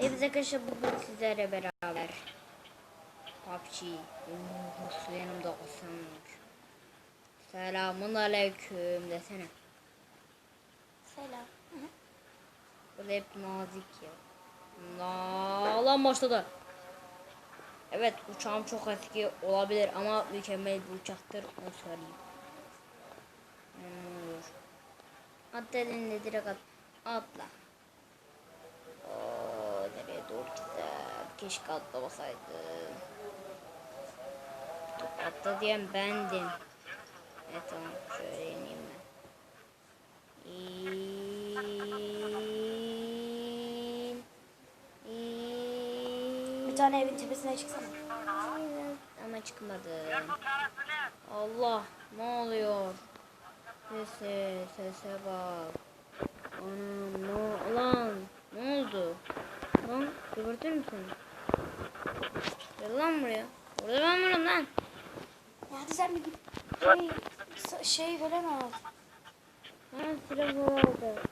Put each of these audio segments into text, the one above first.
Evet arkadaşlar bugün sizlerle beraber PUBG Nasıl yanımda var Selamun aleyküm desene. Selam. Burada hep nazik ya. La lan başladı. Evet uçağım çok eski olabilir ama mükemmel bir uçaktır onu söyleyeyim. Atla elinde direkt at, atla doğru gitti? Keşke atlamasaydı. Atla diyen bendim. Evet tamam şöyle ineyim ben. İn, in, Bir tane evin tepesine çıksana. ama çıkmadı. Allah ne oluyor? Sese sese bak. Anam ne lan ne oldu? Mü seni? Gel lan buraya. Burada ben varım lan. Ya hadi sen bir git. Şey, şey falan al. Ha silah vardı.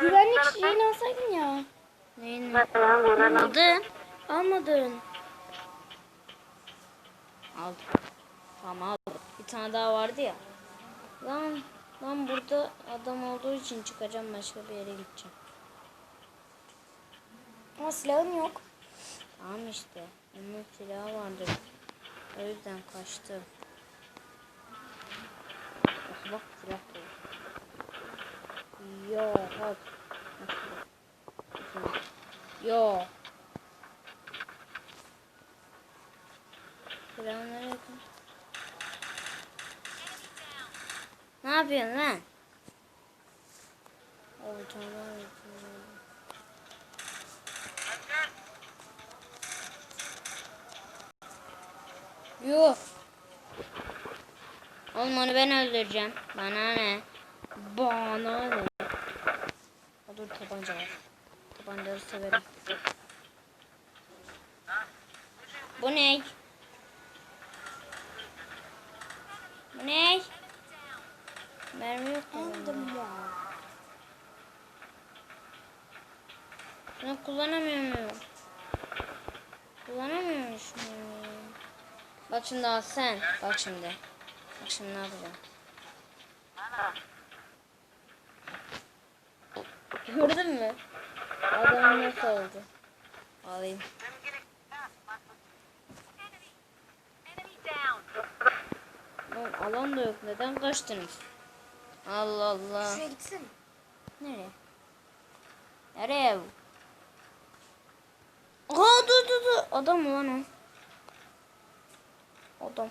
Güvenlik şeyini alsaydın ya. Neyin? Aldın. Almadın. Aldım. Tamam aldım. Bir tane daha vardı ya. Lan lan burada adam olduğu için çıkacağım başka bir yere gideceğim. Ama silahın yok. Tamam işte. Onun silahı vardı. O yüzden kaçtı. Bak bak silah var. Yo hop. Yo. Selamünaleyküm. Ne yapıyorsun lan? O yapıyor. Yuh. Oğlum onu ben öldüreceğim. Bana ne? Bana ne? Ha, dur tabanca var. Tabancaları severim. Bu ne? Bu ne? Mermi yok bende? Aldım ya. Bunu kullanamıyor muyum? Kullanamıyormuş muyum? Bak şimdi al sen. Bak şimdi. Bak şimdi ne yapacağım. Gördün mü? Adam nasıl oldu? Alayım. Oğlum alan da yok. Neden kaçtınız? Allah Allah. Şuraya gitsene. Nereye? Nereye? Aa dur dur dur. Adam mı lan o? Adam.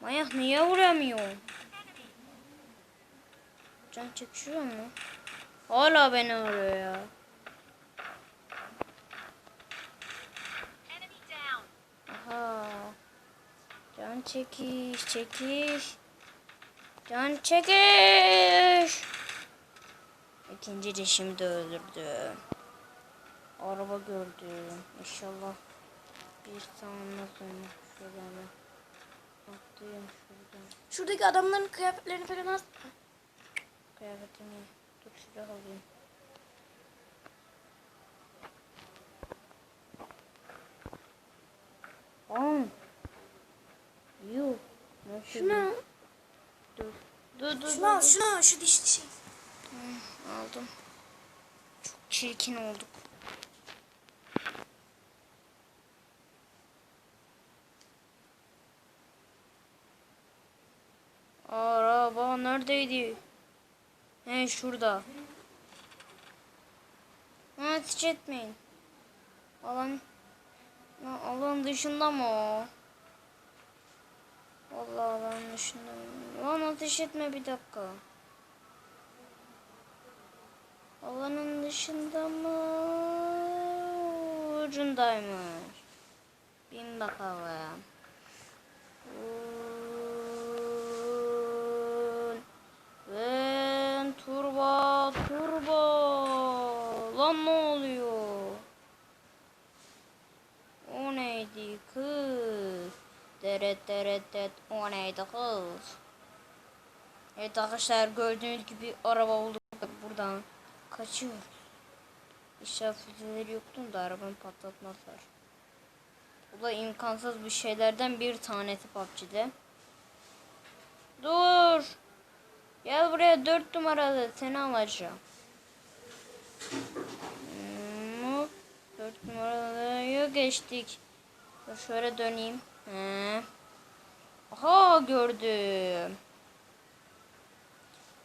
Manyak niye vuramıyor? Can çekişiyor mu? Hala beni arıyor ya. Aha. Can çekiş, çekiş. Can çekiş. İkinci de şimdi öldürdüm. Araba gördüm. İnşallah bir sanmaz onu. Şöyle. Atlayayım şuradan. Şuradaki adamların kıyafetlerini falan al. Kıyafetimi dur silah alayım. Lan. Yuh. Nasıl Şunu al. Dur. Dur dur. Şunu al. Şunu al. Şu dişli şey. Aldım. Çok çirkin olduk. Araba neredeydi? He şurada. Ateş etmeyin. Alan alan dışında mı o? Vallahi dışında mı? Lan ateş etme bir dakika. Alanın dışında mı? Ucundaymış. Bin bakalım. Vın. Vın. Turbo. Turbo. Lan ne oluyor? O neydi kız? Deret deret deret o neydi kız? Evet arkadaşlar gördüğünüz gibi araba bulduk buradan kaçıyoruz. İnşallah füzeleri yoktu da arabanı patlatmazlar. Bu da imkansız bir şeylerden bir tanesi PUBG'de. Dur. Gel buraya dört numaralı seni alacağım. Hmm, Dört numaralı geçtik. Şöyle döneyim. He. Aha gördüm.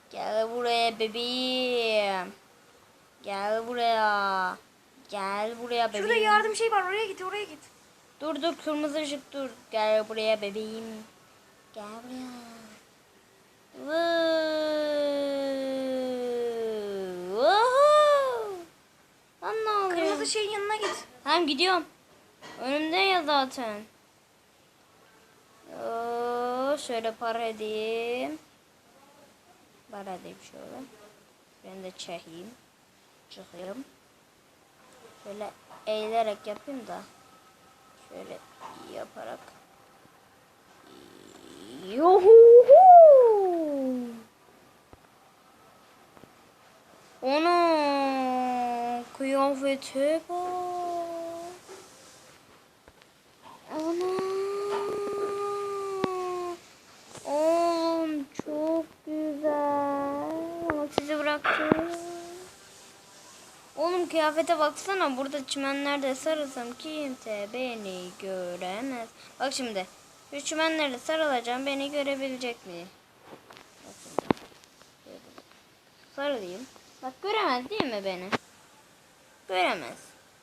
Gel buraya bebeğim. Gel buraya. Gel buraya bebeğim. Şurada yardım şey var oraya git oraya git. Dur dur kırmızı ışık dur. Gel buraya bebeğim. Gel buraya. Kırmızı şeyin yanına git. Tamam gidiyorum. Önümde ya zaten. Şöyle para edeyim. Para edeyim şöyle. Ben de çekeyim. Çıkayım. Şöyle eğilerek yapayım da. Şöyle yaparak. Yuhu! Onu kıyafete bak. Ana. Oğlum çok güzel. Ama sizi bıraktım. Kıyafete baksana. Burada çimenlerde sarılsam kimse beni göremez. Bak şimdi. Şu çimenlerde sarılacağım. Beni görebilecek mi? Sarılayım. Bak göremez değil mi beni? Göremez.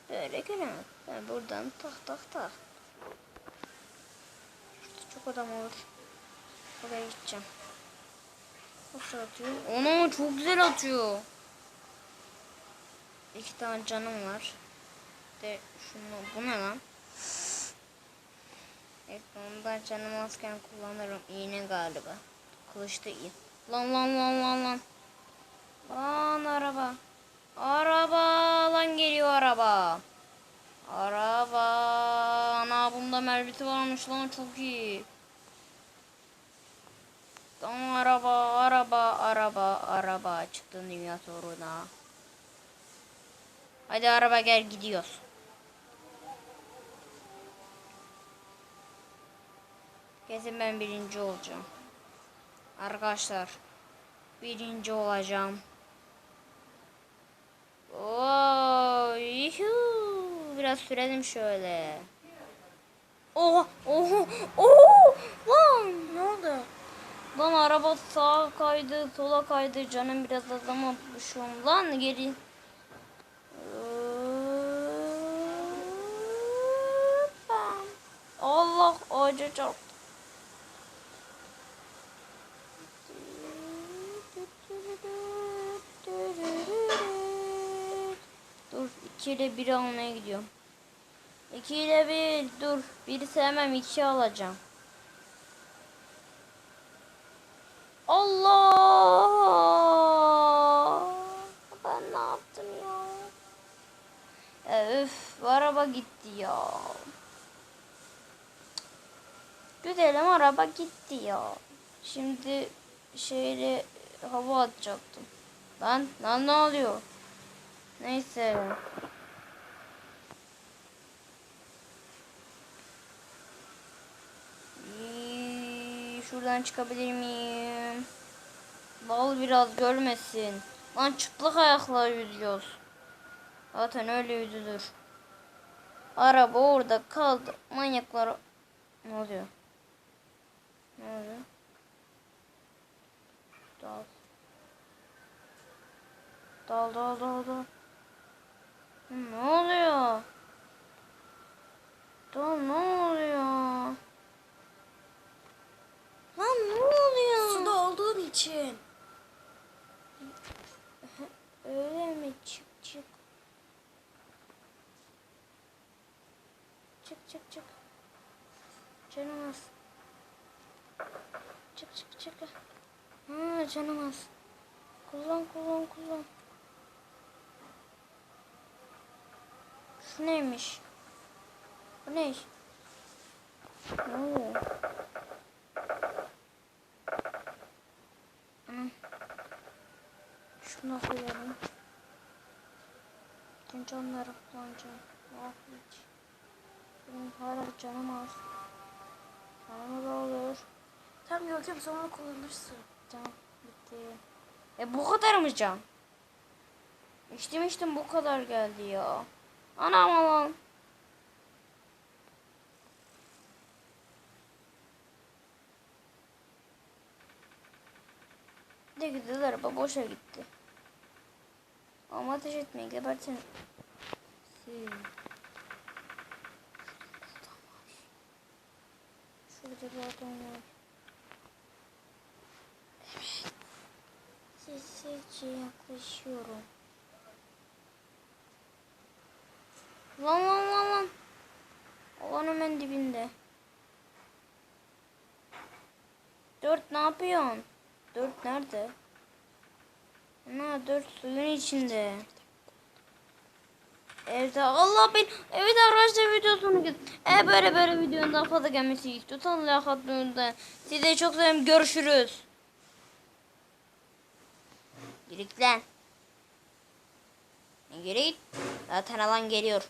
Böyle göremez. Ben buradan tak tak tak. Şurada çok adam olur. Oraya gideceğim. Nasıl atıyor? Onu çok güzel atıyor. İki tane canım var. De şunu bu ne lan? Evet ondan canım azken kullanırım. İğne galiba. Kılıç da iyi. Lan lan lan lan lan. Lan araba. Araba lan geliyor araba. Araba. Ana bunda mermisi varmış lan çok iyi. Lan araba araba araba araba çıktın dünya soruna. Hadi araba gel gidiyoruz. Kesin ben birinci olacağım. Arkadaşlar birinci olacağım. Oo. Biraz sürelim şöyle. Oha, oha, oha, lan Ne oldu? Lan araba sağa kaydı, sola kaydı. Canım biraz azamamışım. Lan geri. Ağaca çarptı. Dur 2 ile 1 almaya gidiyorum. 2 ile 1 dur. 1'i sevmem 2 alacağım. Allah! Ben ne yaptım ya? Ya Öf, bu araba gitti ya. Araba gitti ya. Şimdi şeyle hava atacaktım. Lan, lan ne oluyor? Neyse. Şuradan çıkabilir miyim? Bal biraz görmesin. Lan çıplak ayakla yüzüyoruz. Zaten öyle yüzülür. Araba orada kaldı. Manyaklar. Ne oluyor? Ne oluyor? Dal. Dal dal dal dal. Ne oluyor? Dal ne oluyor? Lan ne oluyor? Suda olduğun için. Öyle mi? Çık çık. Çık çık çık. Canım az. Çık çık çık. Ha canım az. Kullan kullan kullan. Şu neymiş? Bu ne? Hı. Şunu koyalım. Bütün canları kullanacağım. Ah hiç. Benim hala canım az. Canım da olur. Tamam Görkem sonra kullanırsın. Tamam bitti. E bu kadar mı can? İçtim içtim bu kadar geldi ya. Anam aman. De güzel araba boşa gitti. Ama ateş etmeyin gebertin. Şurada bir adam var. Sessizce yaklaşıyorum. Lan lan lan lan. Olan hemen dibinde. Dört ne yapıyorsun? Dört nerede? Ana dört suyun içinde. Evde Allah ben evet arkadaşlar video sonu git. E böyle böyle videonun daha fazla gelmesi istiyorsan like atmayı unutmayın. Size çok seviyorum. Görüşürüz. Lan. Yürü git. Zaten alan geliyor.